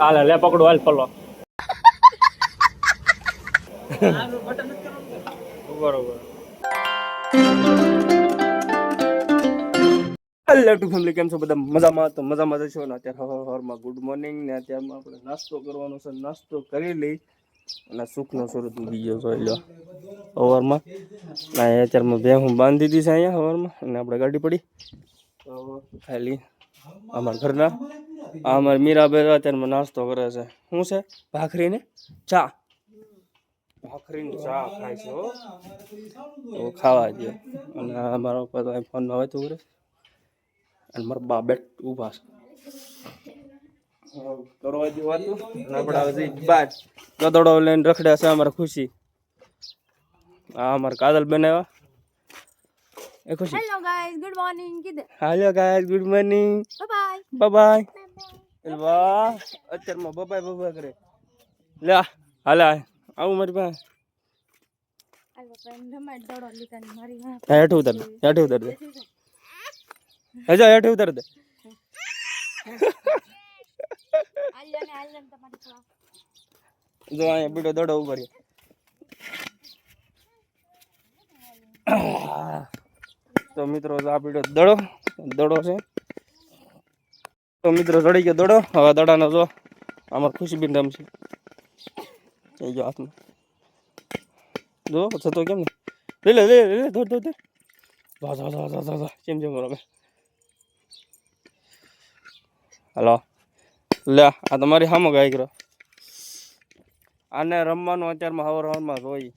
હાલે, લે પકડો, હાલ ફલો. બરોબર હેલો ટુ ફેમિલી, કેમ છો બધા? મજામાં? તો મજામાં જ છો? ને અત્યારે હવાર હવારમાં ગુડ મોર્નિંગ. ને અત્યારમાં આપણે નાસ્તો કરવાનો છે. નાસ્તો કરી લઈ. અને સુખનો સ્વરૂપ બીજો જોઈ લો. હવારમાં. ના અત્યારમાં બે બાંધી દીધી છે અહીંયા હવારમાં. અને આપણે ગાડી પડી. તો ખાલી અમારા ઘરના. આ અમારી મીરાબેન અત્યારે નાસ્તો કરે છે. શું છે? ભાખરી ને ચા. ભાખરી ને ચા ખાય છે તો ખાવા દે અને મારા ઉપર તો ફોનમાં હોય તો કરે. અને મારા બા બેટ ઊભા છે. કરવા આપણે બાદ ગદડો લઈને રખડ્યા છે અમારે ખુશી. આ અમારે કાદલ બેન એ ખુશી. Hello guys good morning કીધે. Hello guy good morning bye bye bye વાહ અત્યારમાં બબાય બબા કરે. લે હાલે. આવું મારી પાસે. હેઠે ઉતર દે હેઠે ઉતર દે. હજા હેઠે ઉતર દે. જો અહીંયા બીડો દડો ઊભો રહ્યો. તો મિત્રો આ બીડો દડો દડો છે. તો મિત્રો ચડી ગયો દડો. હવે દડાનો જો આમાં ખુશીબીન રમશે. થઈ ગયો હાથમાં. જો થતો કેમ ને? લઈ લે લઈ લે દોડ દોડ દોડ. જા જા જા કેમ જેમ રમે. હલો. લે, આ તમારી સામો ગાય કરો આને રમવાનું અત્યારમાં હવર હવરમાં જોઈ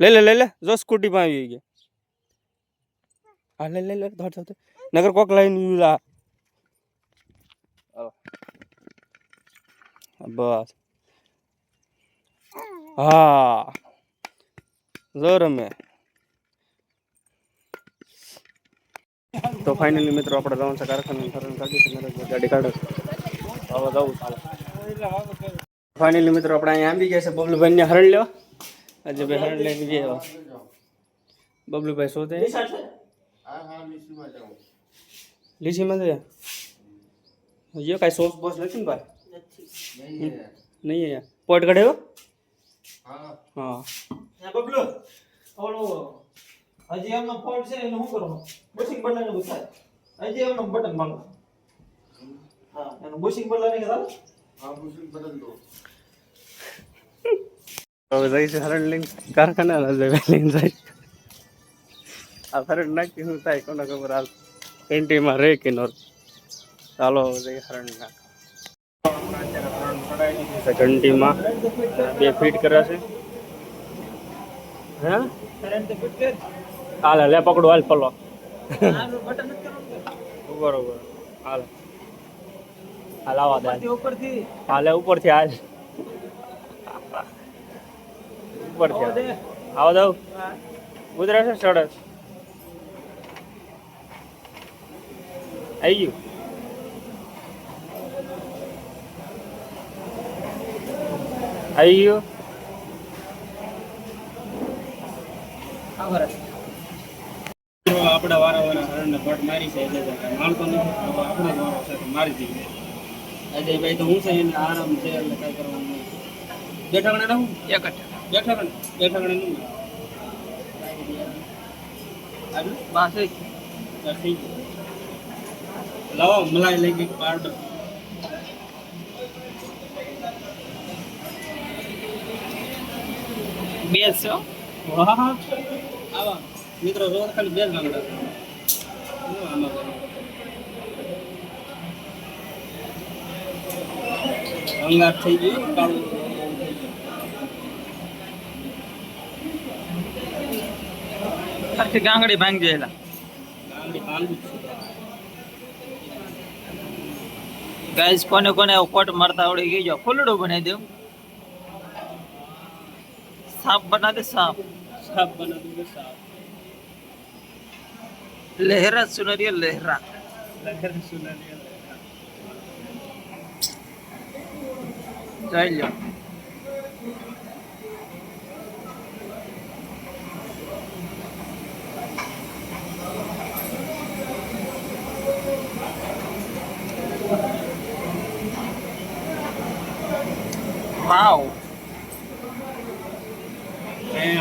લઈ લે લઈ લે. જો સ્કૂટી માં આવી ગઈ હા, લઈ લે લે ધોડ ધોડ નગર કોક લાઈન યુલા બસ. હા. જો રમે. તો ફાઇનલી મિત્રો આપણે જવાનું છે કારખાના ગાડી કાઢો. હવે જવું ચાલો. ફાઇનલી મિત્રો આપણે અહીંયા આવી ગયા છે. બબલુભાઈ ને હરણ લેવા. આજે ભાઈ હરણ લઈને ગયા. બબલુભાઈ શું થાય? લીસીમાં છે ये કાંઈ સોસ બોસ નથી ને ભાઈ? નહીં અહીંયા પોટ કાઢ્યો હા. બબલો ઓલો હજી એમનો ફોલ્ટ છે એને શું કરવાનું? બુશિંગ બટન ને ગુસાય હજી એમનો બટન માંગો. હા એનું બુશિંગ બટન ને કહેતા હવે જાય છે હરણ લઈને કારખાના જાય આ હરણ નાખી શું થાય કોને ખબર હાલ. કેન્ટીનમાં રે કે નો ચાલો હવે હરણ ઘંટીમાં બે ફીટ કરે છે. હે? હાલે લે પકડો હાલ પલો ઉપર ઉપર હાલ. હાલ આવા દે. ઉપરથી હાલે ઉપરથી હાલ. ઉપરથી આવો દઉં? હા. ઉતરે છે સડક આવી ગયું. આવી ગયું? આપણે વારા વારા હરણને ભટ મારી છે એટલે તો મારતો નથી. આપણો વારો છે તો મારી દઈએ અજયભાઈ તો હું છે એને આરામ છે એટલે કઈ કરવાનું નહીં. બેઠાકણે રહું. એક જ. બેઠાકણે બેઠાકણે એ બસ થઈ ગયું લાવો મલાઈ લઈ ગઈ પાવડર. બે છે? વાહ આવા. મિત્રો રોજ ખાલી બે? અંગાર થઈ ગયું કાળું. આખી ગાંગડી ભાંગી ગયેલા. ગાંગડી પાંદું જ છે ગાઈસ કોને કોને કોટ મારતા આવડી ગઈ જો ફૂલડું બનાવી દઉં. સાપ બના દે સાપ. સાપ બનાવી દે સાપ. લહેરા સુનરિયા લહેરા. લહેરા સુનારી લહેરા. લો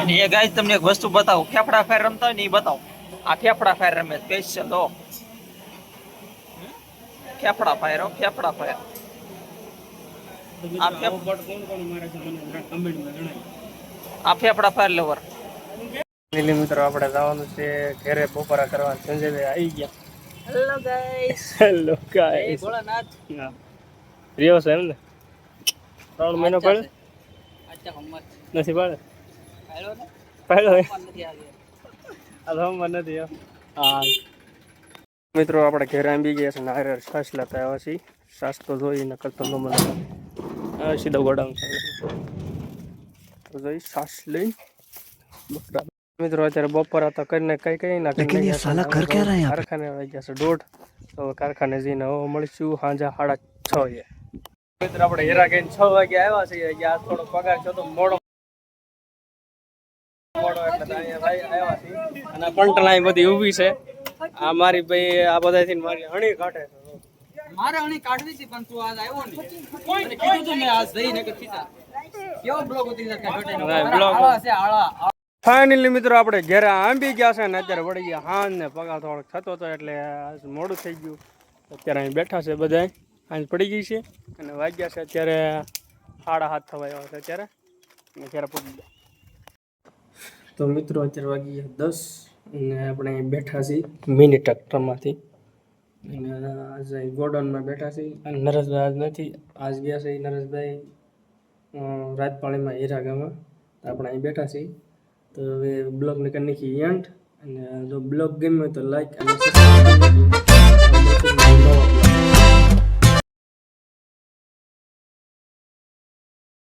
અને એ ગાય તમને એક વસ્તુ બતાવું. ફેફડા ફેર રમતા હોય ને એ બતાવો. આ ફેફડા ફાયર રમે. Special fafda fire fafda fire આ આ ફેફડા ફાયર લવર લીલી મિત્રો આપણે જવાનું છે ઘરે બપોરા કરવા સંજયભાઈ આવી ગયા. Hello guys hello guys Bholanath. Rio છે એમ ને? ત્રણ મહિનો પડે નથી પડે? પડ્યો હે? નથી આવી આ તો હમણાં નથી હા. મિત્રો આપણે ઘરે આંબી ગયા છે નારિયેળ છાશ લેતા આવ્યા છીએ. છાશ તો જોઈ ને કરતો ન મને આ સીધો ગોડાઉન તો જોઈ છાશ લઈ. બકરા મિત્રો અત્યારે બપોર હતા કરીને કઈ કઈ ના કરીને સાલા આવી ગયા કારખાને વાગ્યા છે દોઢ. તો કારખાને જઈને મળીશું સાંજે સાડા છ એ. મિત્રો આપણે હેરા ગઈને છ વાગે આવ્યા છીએ. અહીંયા થોડો પગાર છે તો મોડો મોડો એટલે ભાઈ આવ્યા છીએ. અને કંટલા અહીં બધી ઊભી છે. આ મારી ભાઈ આ બધાથી મારી હણી કાઢે છે. મારે હણી કાઢવી હતી પણ તું આજ આવ્યો ને મને કીધું તું મેં આજ જઈ ને કે સીધા કેવો બ્લોગ ઉતરી જશે ઘટે આળા ફાઇનલી મિત્રો આપણે ઘેરે આંબી ગયા છે ને અત્યારે વળી ગયા. હાન ને પગાર થોડોક થતો હતો એટલે મોડું થઈ ગયું. અત્યારે અહીં બેઠા છે બધા હાંજ પડી ગઈ છે અને વાગ્યા છે અત્યારે સાડા હાથ થવા આવ્યા છે અત્યારે. અને ઘરે પડી ગયા. તો મિત્રો, અત્યારે વાગી ગયા દસ અને આપણે બેઠા છીએ મિની ટ્રેક્ટરમાંથી. અને આજે ગોડાઉનમાં બેઠા છીએ. અને નરેશભાઈ આજ નથી, આજ ગયા છે નરેશભાઈ રાજપાળીમાં હીરા ગામમાં. આપણે અહીં બેઠા છીએ. તો હવે બ્લોગને કરી નાખીએ એન્ડ અને જો બ્લોગ ગમ્યો તો લાઈક અને